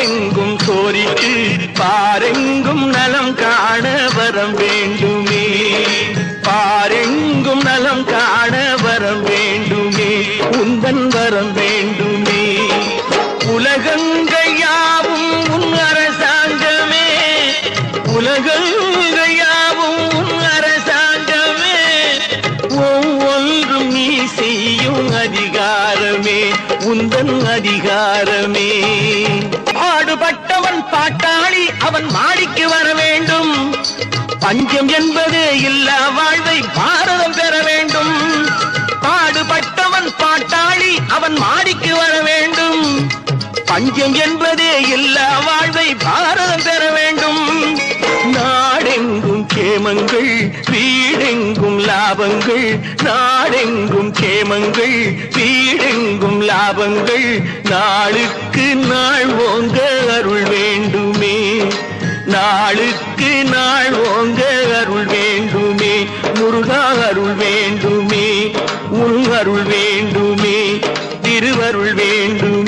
ஊரெங்கும் கோரிக்கு பாரெங்கும் நலம் காண வரம் வேண்டுமே. பாரெங்கும் நலம் காண வரம் வேண்டுமே. உந்தன் வரம் வேண்டுமே. உலகங்கையாவும் உன் அரசாங்கமே. உலகங்கையாவும் உன் அரசாங்கமே. ஒவ்வொன்றும் நீ செய்யும் அதிகாரமே. உந்தன் அதிகாரமே. பாடுபட்டவன் பாட்டாளி அவன் மாடிக்கு வர வேண்டும். பஞ்சம் என்பது இல்லா வாழ்வை பாரதம் பெற வேண்டும். பாடுபட்டவன் பாட்டாளி அவன் மாடிக்கு வர வேண்டும். பஞ்சம் என்பது இல்லா வாழ்வை பாரதம் பெற வேண்டும் கேமங்கள் வீடெங்கும் லாபங்கள் நாடெங்கும் கேமங்கள் வீடெங்கும் லாபங்கள் நாளுக்கு நாள் ஓங்க அருள் வேண்டுமே நாளுக்கு நாள் ஓங்க அருள் வேண்டுமே முருகா அருள் வேண்டுமே உன் அருள் வேண்டுமே திருவருள் வேண்டும்